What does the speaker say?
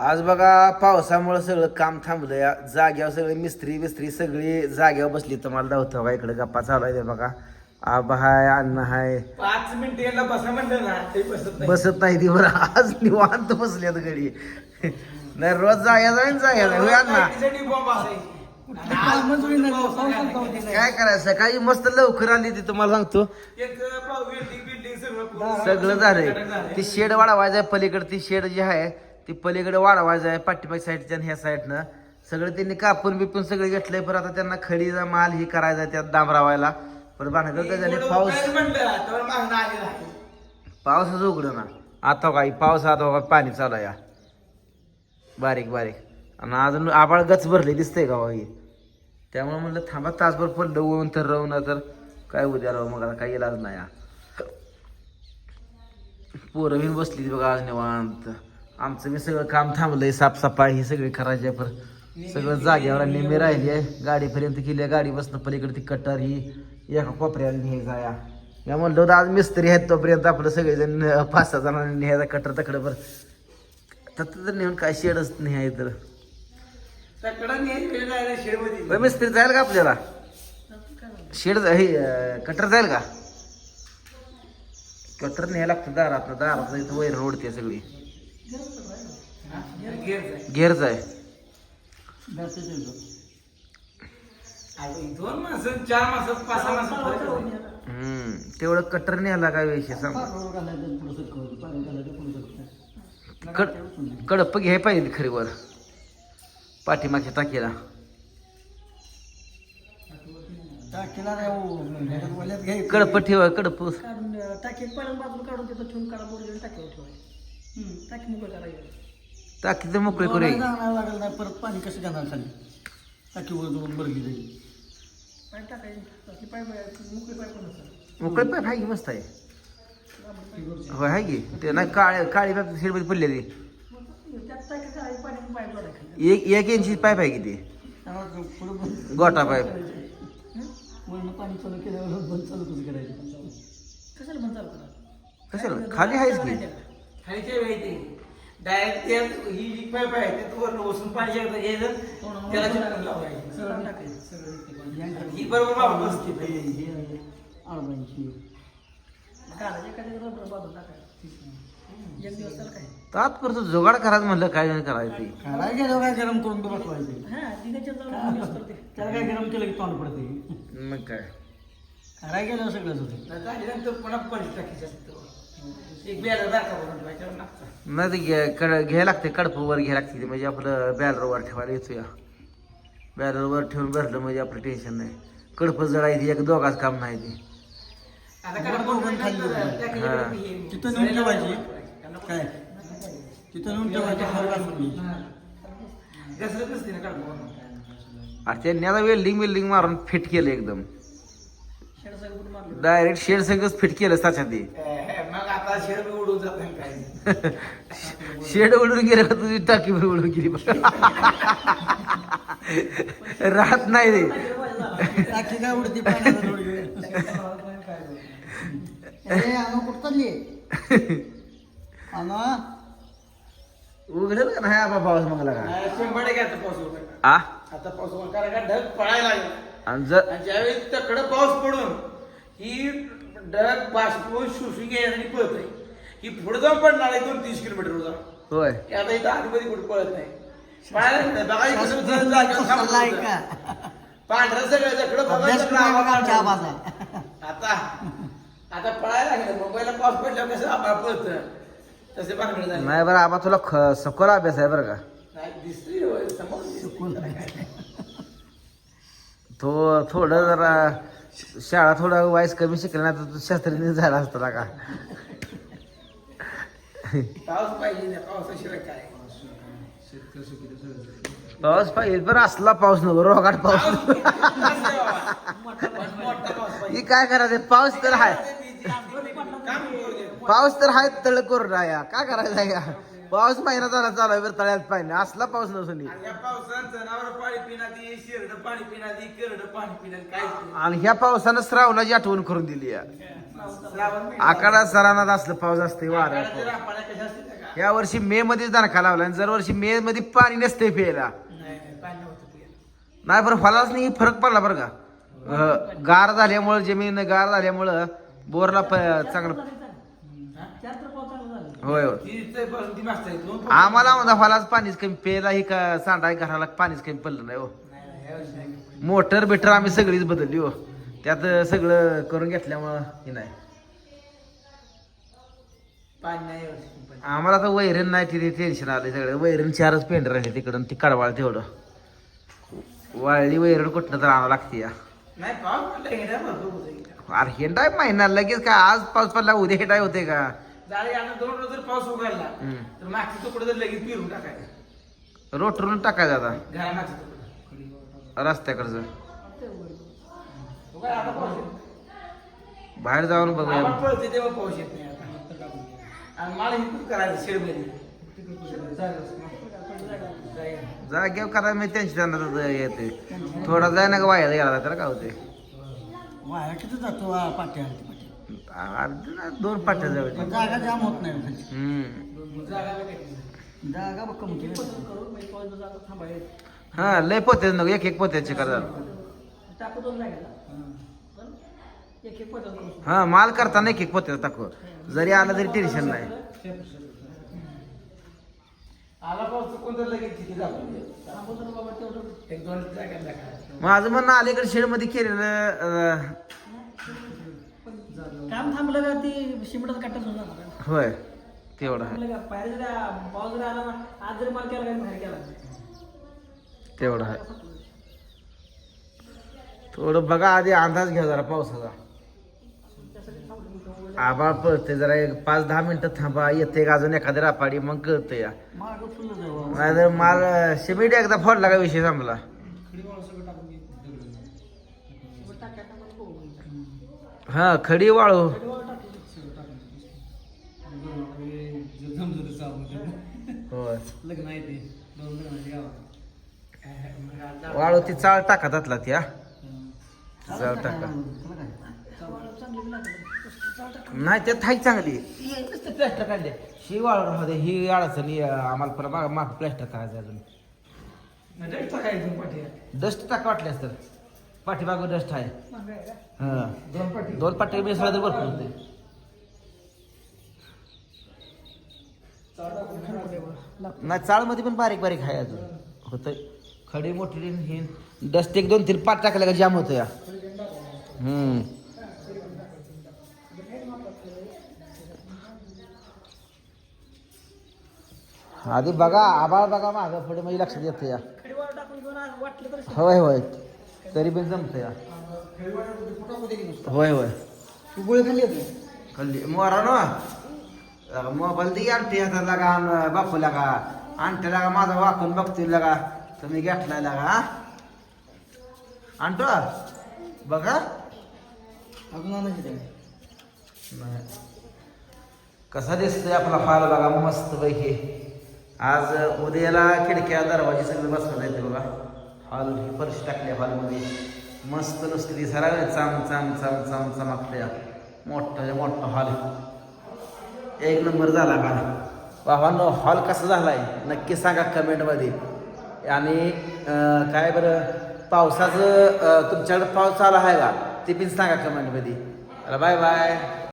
आज बघा पावसामुळे सगळं काम थांबलं. या जाग्यावर सगळे मिस्त्री बिस्त्री सगळी जाग्यावर बसली. तर मला धावतं बघा इकडे गप्पा चालू आहे बघा. आबा हाय अण्णा हाय. पाच मिनिटं बसा म्हणलं ना ते बसत नाही. बसत नाही ती बरं. आज निवांत बसल्यात घडी नाही रोज जाया जाईन जाया अण्णा? काय करायचं? सकाळी मस्त लवकर आली ती तुम्हाला सांगतो. सगळं झालंय. ती शेड वाढवायचं आहे पलीकडे ती शेड जी आहे ती पलीकडे वाढवायचं आहे पाठीमाग साईडच्या आणि ह्या साईडनं. सगळं त्यांनी कापून बिपून सगळं घेतलंय पण आता त्यांना खडीचा माल ही करायचा त्यात डांबरावायला पण भानगड काय झाले? पाऊस. पावसाचं उघडं ना. आता काही पाऊस आता बघा पाणी चालू आहे या. बारीक बारीक. आणि अजून आबाळ गच भरले दिसतंय का बाई त्यामुळे म्हणलं थांबा तासभर पडलं ऊन तर राहू ना तर. काय उद्या राहू मग आता काही इलाज नाही हा. पोरं बसली बघा आज निवांत. आमचं मी सगळं काम थांबलंय साफसफाई ही सगळी करायची आहे पर सगळं जागेवर आणि नेहमी राहिली आहे. गाडीपर्यंत गेली आहे गाडी बसणं पलीकडे ती कटर ही एका कोपऱ्याला न्यायचा या या म्हणलं आज मिस्त्री आहेत तोपर्यंत आपलं सगळेजण पाच सहा जणांनी न्यायचा कटर तकडं तर नेऊन काय शेडच नाही आहे तर मिस्त्री जाईल का आपल्याला? शेड हे कटर जाईल का? कटर न्यायला लागतं दारात दारात इथं वैर रोडते सगळी. हा? गेअर जाय. घेरच आहे दोन माणसं चार माणसं पाच सहा माणसं फरक आहे. हम्म तेवढं कटर न्यायला काय विषय सांग. कड कडप घ्याय पाहिजे खरी वर. पाठीमागच्या टाकीला. कडप ठेवा कडप. काढून टाकी पहिल्या बाजूला काढून तिथं ठेवून काढा बोलले टाकीवर ठेवायचं. टाकी मोकळं करायचं. टाकी तर मोकळी करू. लागेल नाही परत पाणी कसं घेणार खाली? टाकीवर जाऊन भरली जाईल टाकायचं. मोकळी पाईप पण असतात मोकळी पाय हाय की मस्त आहे? होय हाय की? ते नाही काळे काळी पाईप शेडमध्ये पडलेली त्यात पाणी जोडायचं एक एक इंची पाईप आहे की ते त्यामुळे पुढं बंद गोटा पाईप वरनं पाणी चालू केल्यावर बंद चालू कसं करायचं? कशाला बंद चालू करा कशाला? खाली आहेच की? डायरेक्ट ते ही जी पाईप आहे वरनं बसून पाणी एकदा घ्यायचं त्याला लावायचं. सगळं टाकायचं सगळं ही बरोबर बाबा बसते टाकायचं तात्पुरतं जुगाड करायचं म्हणलं काय करायचं. ते. काय गेलं काय गरम करून बसवायचं. हा त्याला काय गरम केलं की तोंड पडते मग काय? काय गेलं सगळंच होतं पुन्हा पंच टाकीचं असतं. एक बॅलर लागतं नाही ते घ्या- कड- घ्यायला लागते कडपवर घ्यायला लागते ते म्हणजे आपलं बॅलरवर ठेवायला येतो या बॅलरवर ठेवून भरलं म्हणजे आपलं टेन्शन नाही. कडप जळायची एक दोघाच काम नाही ते. आता तिथं नेऊन ठेवायची. काय? तिथं नेऊन ठेवायची हवा घासून घसरत नसते ना काढून आणि त्यांनी आता वेल्डिंग वेल्डिंग मारून फिट केलं एकदम. डायरेक्ट शेड सगळंच फिट केलं त्याच्यात ते. शेड बी उडून जात नाही काय शेड उडून गेलं का तुझी टाकी पण उडून गेली राहत नाही ते. टाकी काय उडती कुठं चालली? आणा उघडेल का नाही आबा पाऊस मंगला का? शंभर टक्के आता पाऊस आ? आता पाऊस. कारण का ढग पळायला लागला. आणि जर ज्यावेळी तकडं पाऊस पडून ही ढग बाष्पून शोषून घ्यायसाठी पळत आहे ही पुढे जाऊन पडणार आहे दोन तीस किलोमीटर जाऊन. होय. हे आता इथं आतमध्ये कुठे पळत नाही. पळायला नाही. बघा हे कसं जागेवर पांढरं सगळं जकडं अभ्यास आता आता पळायला लागलं मुंबईला पाऊस पडल्यावर कसं आभाळ पळतं. तसे झालं. नाही बरं आबा तुला ख- सखोल अभ्यास आहे बरं का? नाही दिसतोय होय, समोर दिसतोय. तो थोडं जरा शाळा थोडा वाईस कमी शिकला नाही तर तू शास्त्रज्ञ झाला असता का? पाऊस पाहिजे ना पावसाशिवाय काय? पाऊस पाहिजे बरं असला पाऊस नको रोगाट पाऊस. पण. ही काय करायचं? पाऊस तर आहे. पाऊस तर आहे तळ करून राहा का करायचा या? पाऊस महिना झाला चालू आहे तळ्यात पाहिजे असला पाऊस नसून आणि या पावसानं जनावर पाणी पिणार ती शिरड पाणी पिणार ती करड पाणी पिणार काय आणि ह्या पावसानं श्रावणाची आठवण करून दिली या. आकाडात सरानात असलं पाऊस असते वारा जर या वर्षी मे मध्येच दणका लावला आणि दरवर्षी मे मध्ये पाणी नसते प्यायला. नाही पाणी बरं फलाच नाही फरक पडला बरं का? गार झाल्यामुळं जमीन गार झाल्यामुळं बोरला चांगलं चार तर पाच चांगलं झालं होय होय. आम्हाला म्हणता फलाच पाणीच कमी प्यायला ही का सांडा घराला पाणीच कमी पडलं नाही हो. मोटर बिटर आम्ही सगळीच बदलली हो. त्यात सगळं करून घेतल्यामुळं हे नाही. आम्हाला आता वैरण नाही तिथे टेन्शन आलं सगळं. वैरण चारच पेंड राहिले तिकडं ती कडवाळ तेवढं. वाळली वैरण कुठनं तर आणावं लागते या. अरे हेंडाय महिना लगेच का? आज पाऊस पडला उद्या हेंडाय होते का? आता दोन रोज जर पाऊस उघडला हम्म. तर मागचे तुकडे जर लगेच पिरून टाकायचे. रोटरून टाकायचं आता. तुकडे. रस्त्याकडचं. आता पाऊस येत बाहेर जाऊन बघूया. पळते तेव्हा पाऊस येत नाही आता. आणि मला हे करायचं शेडमध्ये करा मी त्यांची त्यांना येते. थोडा जाय ना वाया गेला तर काय होते? वाया किती जातो आ, पाट्या आलती पाट्या. अर्धी ना दोन पाट्या पण जवळ जागा जाम होत नाही खाली. हम्म. जागा बघ कमी केली. करून म्हणजे हा लय पोते नको एक एक पोत्याचे करा हा माल करताना एक एक पोत्याचा टाकू. जरी आला तरी टेन्शन नाही. आला पाऊस तर कोणतं लगेच तिथे जातो थांबवतो ना बाबा तेवढं. एक दोन जागा टाका. माझं म्हणणं अलीकडे शेडमध्ये केलेलं अं, काम थांबलं का ती कट्टा जाणार होय तेवढं आहे. थांबलं का? बाहेर जरी आ- पाऊस जरी आला ना आज जरी माल केला का बाहेर केला तेवढं आहे. थोडं बघा आधी अंदाज घ्या जरा पावसाचा. आबाळ पळते जरा एक पाच दहा मिनिटं थांबा येते का अजून एखादी रापाडी मग कळतं या. मागं फुलं नाहीतर माल सिमेंट एकदा फोडला का विषय संपला? हा खडी वाळू. होय. वाळू ती चाळ टाका त्यातला ती हा. चाळ टाका. नाही त्यात थाई चांगली. प्लॅस्टर काढले ही वाळू राहू दे ही अडचण आम्हाला परत माग प्लॅस्टर करायचं अजून. डस्ट टाका वाटल्यास तर. पाठीमागं डस्ट आहे हा. दोन पाठी. मिसळा तर भरपूर होते. नाही चाळमध्ये पण बारीक बारीक आहे अजून. होतं खडी मोठी ही. डस्ट एक दोन तीन पाठ टाकल्या का जाम होतं या हम्म. आधी बघा आबाळ बघा मागं पुढे म्हणजे लक्षात येतं या होय होय. तरी पण जमतं होय होय. तू गोळी खाल्ली होती? कल्ली मोरा ना. मोबाईल दे आणते हातात लागा बापू लागा. आणते लागा माझा वाकून बघतोय लागा. तुम्ही घेतलाय लागा हा? आणतो. बघा. अजून आणायची त्याने नाही. कसा दिसतोय आपला फाल बघा मस्त पैकी. आज उद्याला खिडक्या दरवाजे सगळं बसवलं येते बघा. हॉल हे फरशी टाकल्या हॉलमध्ये. मस्त नुसती सारा सरा चाम चाम चाम चाम चमकल्या मोठा मोठा हॉल एक नंबर झाला का बाबा हॉल कसा झालाय? नक्की सांगा कमेंटमध्ये. आणि काय बरं पावसाचं तुमच्याकडं तुमच्याकडे पाऊस आला आहे का? ते पण सांगा कमेंटमध्ये. Bye bye